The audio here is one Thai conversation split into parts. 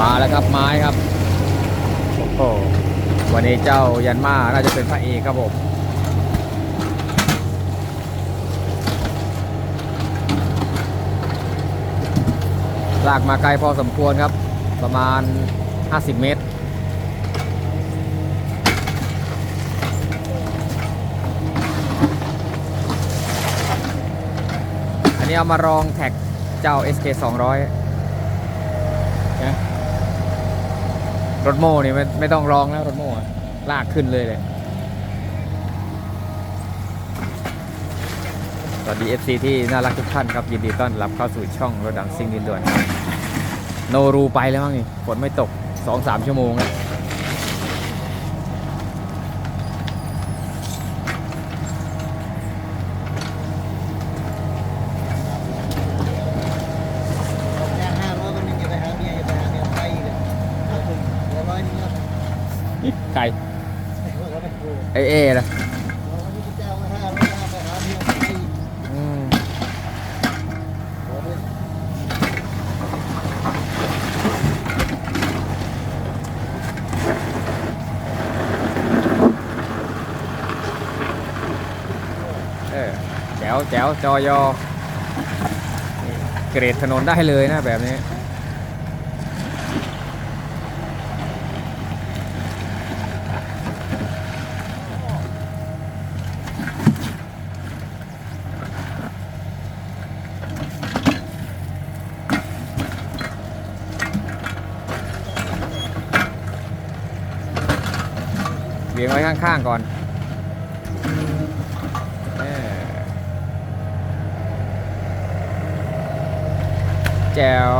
มาแล้วครับไม้ครับโอ้โหวันนี้เจ้ายันมาน่าจะเป็นพระเอกครับผมลากมาไกลพอสมควรครับ ประมาณ 50 เมตร อันนี้เอามารองแท็กเจ้า SK 200นะ รถโม่นี่ไม่ไม่ต้องรองแล้วรถโม่ลากขึ้นเลยเลยสวัสดี FC ที่น่ารักทุกท่านครับ ยินดีต้อนรับเข้าสู่ช่องรถดังซิ่งดินด่วนโนรูไปแล้วมั้งนี่ฝนไม่ตก 2-3 ชั่วโมงแล้ว ย่างห้าร้อยก็นึงจะไปหาเมียจะไปหาเมียไปอีกเลยเอาถึงเดี๋ยวร้อยนึงครับ ไก่ ว่าเขาไปโกง ไอเอนะ เราวันนี้พระเจ้ามาห้าร้อยห้าไปหาเมียไปอี กอืมโอ้ยเออแจ๋วแจ๋วจอยอนี่เกรดถนนได้เลยนะแบบนี้ ข้างๆก่อนเออแจ๋ว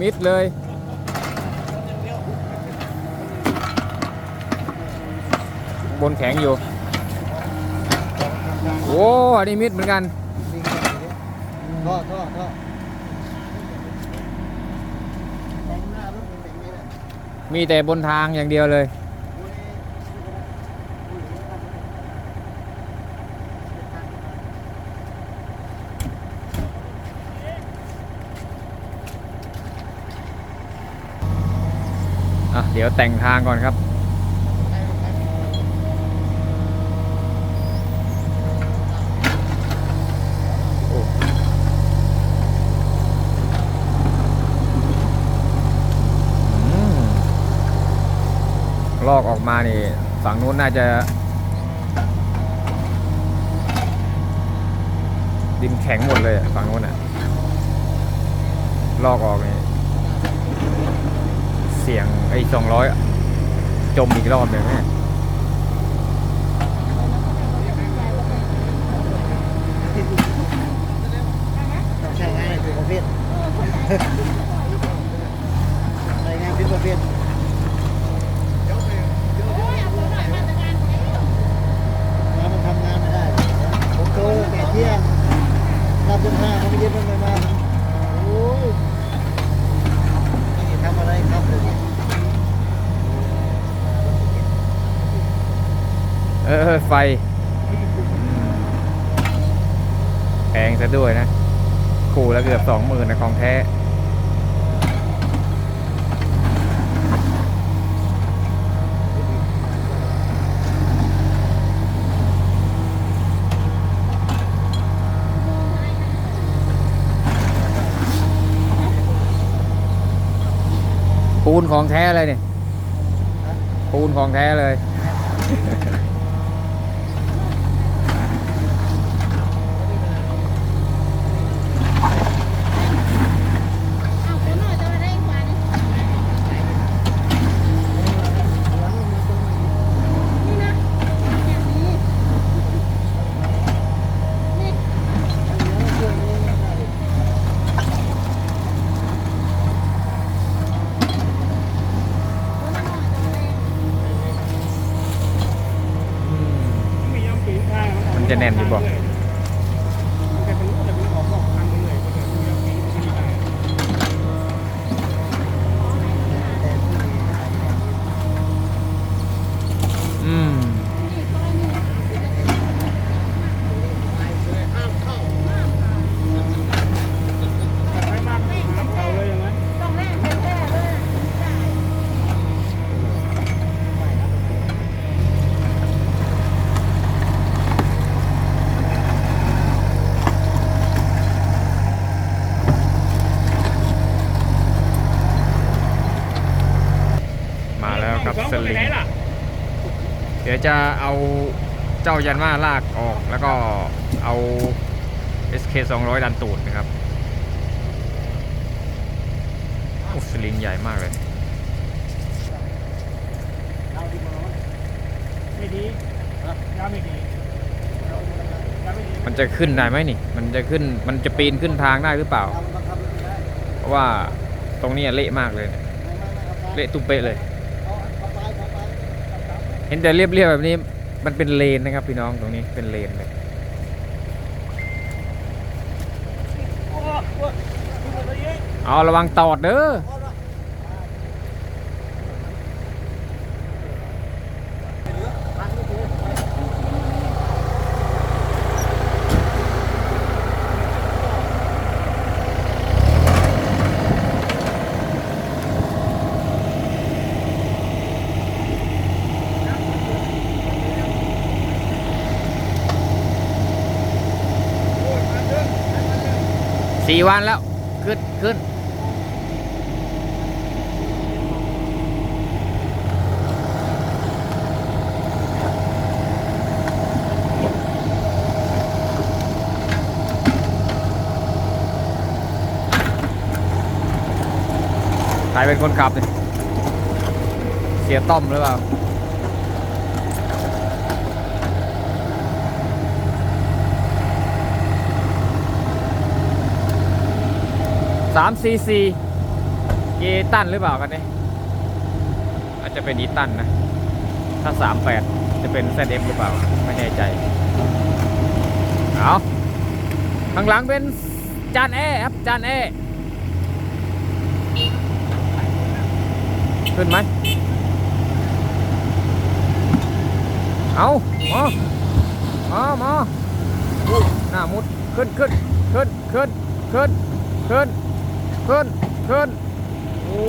มิดเลยบนแข็งอยู่ โอ้อันนี้มิดเหมือนกันท่อท่อท่อมีแต่บนทางอย่างเดียวเลย เดี๋ยวแต่งทางก่อนครับ ลอกออกมานี่ฝั่งนู้นน่าจะ ดินแข็งหมดเลยฝั่งนู้นอะ ลอกออกนี่ เสียงไอ้สองร้อยจมอีกรอบเลยแม่ใช้งานให้เป็นประเภทใช้งานเป็นประเภท ฟ แพงซะด้วยนะ คู่แล้วเกือบสองหมื่นนะของแท้ ปูนของแท้เลยเนี่ยปูนของแท้เลย ครับสองสคนไปลิไหนงล่ะเดี๋ยวจะเอาเจ้ายันมาลากออกแล้วก็เอา SK 200 ดันตูดนะครับโอ้สลิงใหญ่มากเลยไม่ดียาไม่ดียาไม่ดีมันจะขึ้นได้ไหมนี่ มันจะขึ้น มันจะปีนขึ้นทางได้หรือเปล่า เพราะว่าตรงนี้เละมากเลยเนี่ยเละตุ้มเป๊ะเลย เห็นแต่เรียบๆแบบนี้มันเป็นเลนนะครับพี่น้องตรงนี้เป็นเลนเลยเอาระวังตอดเด้อ สี่วันแล้ว ขึ้นขึ้นใครเป็นคนขับเนี่ยเสียต้อมหรือเปล่า สามซีซีเกตันหรือเปล่ากันเนี่ยอาจจะเป็นอีตันนะ ถ้าสามแปดจะเป็น ZF หรือเปล่า ไม่แน่ใจ เอาข้างหลังเป็นจานแอครับจานแอขึ้นไหม เอามามามาอู้หน้ามุด ขึ้นขึ้นขึ้นขึ้นขึ้นขึ้น ขึ้นขึ้นโอ้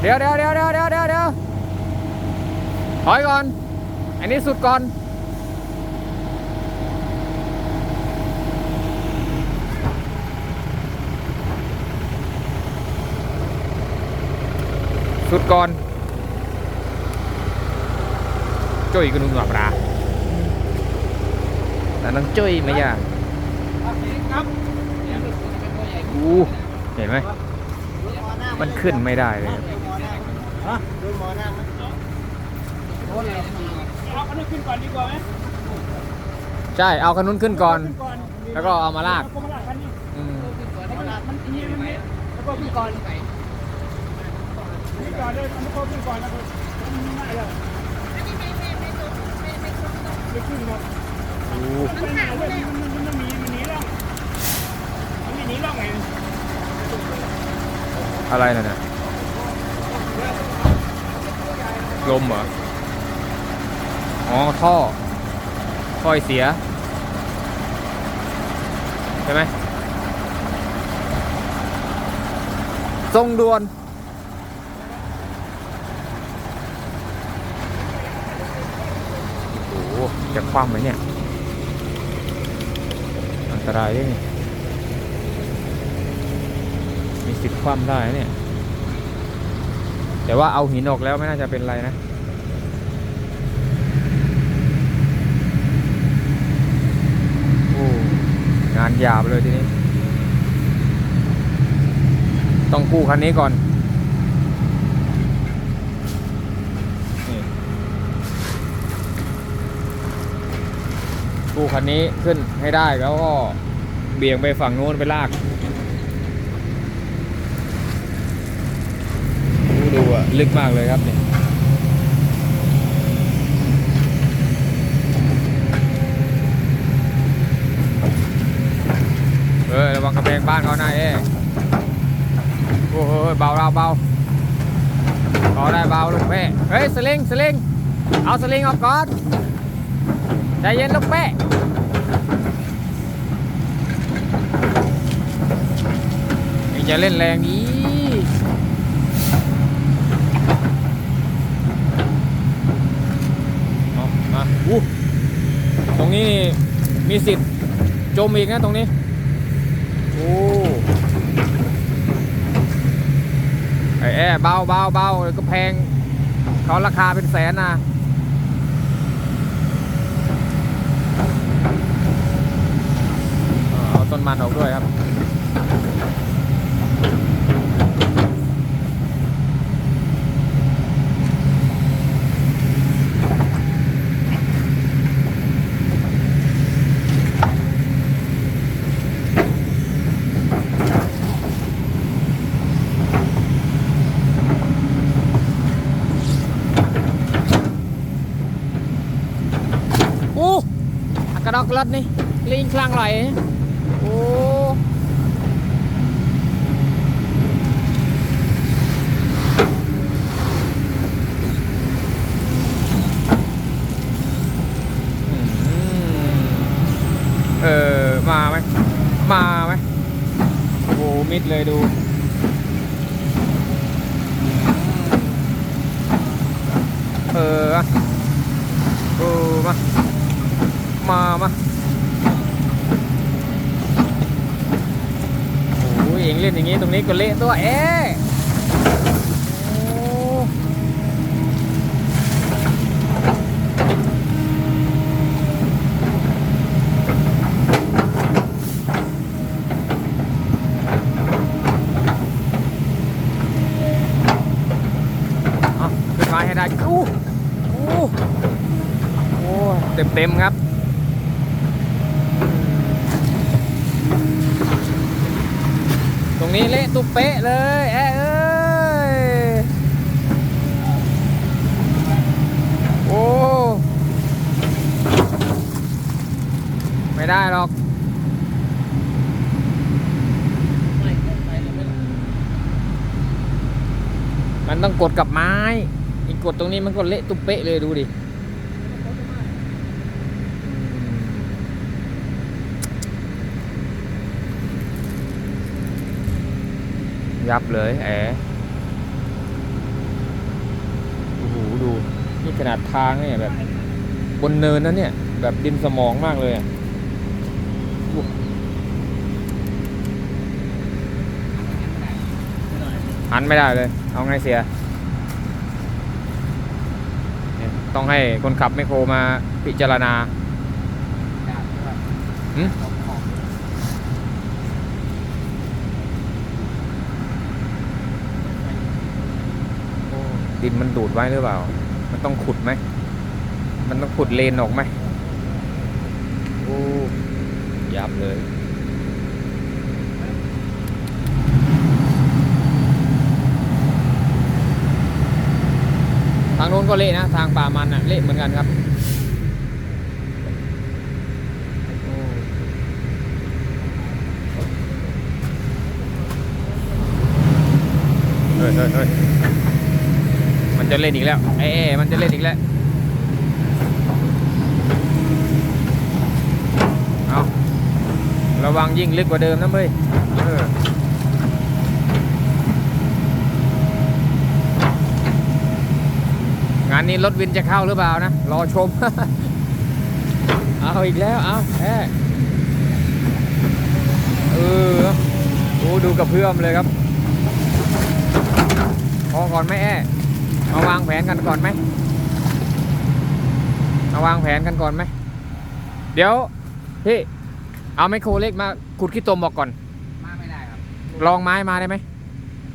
เดี๋ยวเดี๋ยวเดี๋ยวเดี๋ยวเดี๋ยวเดี๋ยวเดี๋ยวถอยก่อน อันนี้สุดก่อน สุดก่อนจุ้ยก็นุ่มหลับราแต่น้องจุ้ยไม่ยาก ครับ อู้เห็นไหมมันขึ้นไม่ได้เลยฮะดูหมอหน้ามั้ยเอาอันนี้ขึ้นก่อนดีกว่าไหมใช่ เอาคันนู้นขึ้นก่อนขึ้นก่อนแล้วก็เอามาลากแล้วก็มาลากคันนี้อืมมันมันนี่มันนี่แล้วก็ขึ้นก่อนขึ้นก่อนเลยมันก็ขึ้นก่อนแล้วก็ไม่แล้วอันนี้ไม่ไม่ไม่ตรงไม่ไม่ตรงตรงไม่ขึ้นหรอกอู้มันหนาวเลยมันมันมันมีมันหนีร่อง มันมีหนีร่องไงอะไรนั่นน่ะลมเหรอ อ๋อ ท่อท่อยเสีย ใช่ไหมทรงด่วน โอ้โหจะคว่ำไหมเนี่ย อันตรายด้วยนี่มี สิทธิ์คว่ำได้เนี่ย แต่ว่าเอาหินออกแล้วไม่น่าจะเป็นไรนะโอ้งานหยาบเลยทีนี้ ต้องกู้คันนี้ก่อนนี่กู้คันนี้ขึ้นให้ได้แล้วก็เบี่ยงไปฝั่งนู้นไปลาก ดูอะ ลึกมากเลยครับนี่เออระวังกระแพงบ้านเขาหน้าเอ้โอ้โหเบาเราเบาเบาได้เบาลูกแม่เฮ้ยสลิงสลิงเอาสลิงออกก่อนใจเย็นลูกแม่ยังจะเล่นแรงอีก เอามาอู้ ตรงนี้นี่มีสิทธิ์จมอีกนะตรงนี้ โอ้ไอ้แอเบาเบาเบาเดี๋ยวก็แพง เขาราคาเป็นแสนนะเอาต้นมันออกด้วยครับ โอ้อา กลัดนี่ลิงคลางไหลโอ้เออ มาไหม มาไหมโอ้โหมิดเลยดูเออเออมา มามาโอ้ยเองเล่นอย่างงี้ตรงนี้ก็เละตัวเอ๊ะเอาขึ้นมาให้ได้อู้อู้โอ้เต็มเต็มครับ ตรงนี้เละตุกเป๊ะเลยแอะเอ้ย โอ้ ได้หรอกมันต้องกดกับไม้อีกกดตรงนี้มันก็เละตุเป๊ะเลยดูดิยับเลยแอโอ้โหดู นี่ขนาดทางเนี่ยแบบ บนเนินนะเนี่ย แบบดินสมองมากเลยอะโอ้ หันไม่ได้เลย เอาไงเสียเนี่ยต้องให้คนขับไมคโครมาพิจารณาหืมดินมันดูดไว้หรือเปล่า มันต้องขุดไหม มันต้องขุดเลนออกไหมโอ้ยับเลย ทางโน้นก็เละนะ ทางป่ามันอะเละเหมือนกันครับเฮ้ยเฮ้ยเฮ้ยมันจะเล่นอีกแล้ว เอ๊มันจะเล่นอีกแล้ว เอาระวังยิ่งลึกกว่าเดิมนะเว้ยเออ งานนี้รถวินจะเข้าหรือเปล่านะ รอชม เอาอีกแล้ว เอาแอะเออโอ้ดูกระเพื่อมเลยครับ พออก่อนไหมแอ้มาวางแผนกันก่อนไหมมาวางแผนกันก่อนไหม เดี๋ยวพี่เอาไมโครเล็กมาขุดขี้ตมบอกก่อน มาไม่ได้ครับ ลองไม้มาได้ไหม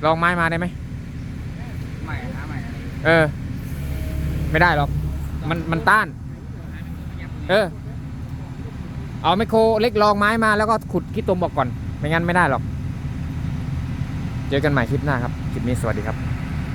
ลองไม้มาได้ไหมใหม่หาใหม่ เออ ไม่ได้หรอก มันมันต้าน เออ เอาไมโครเล็กลองไม้มาแล้วก็ขุดขี้ตมบอกก่อน ไม่งั้นไม่ได้หรอก เจอกันใหม่คลิปหน้าครับ คลิปนี้สวัสดีครับ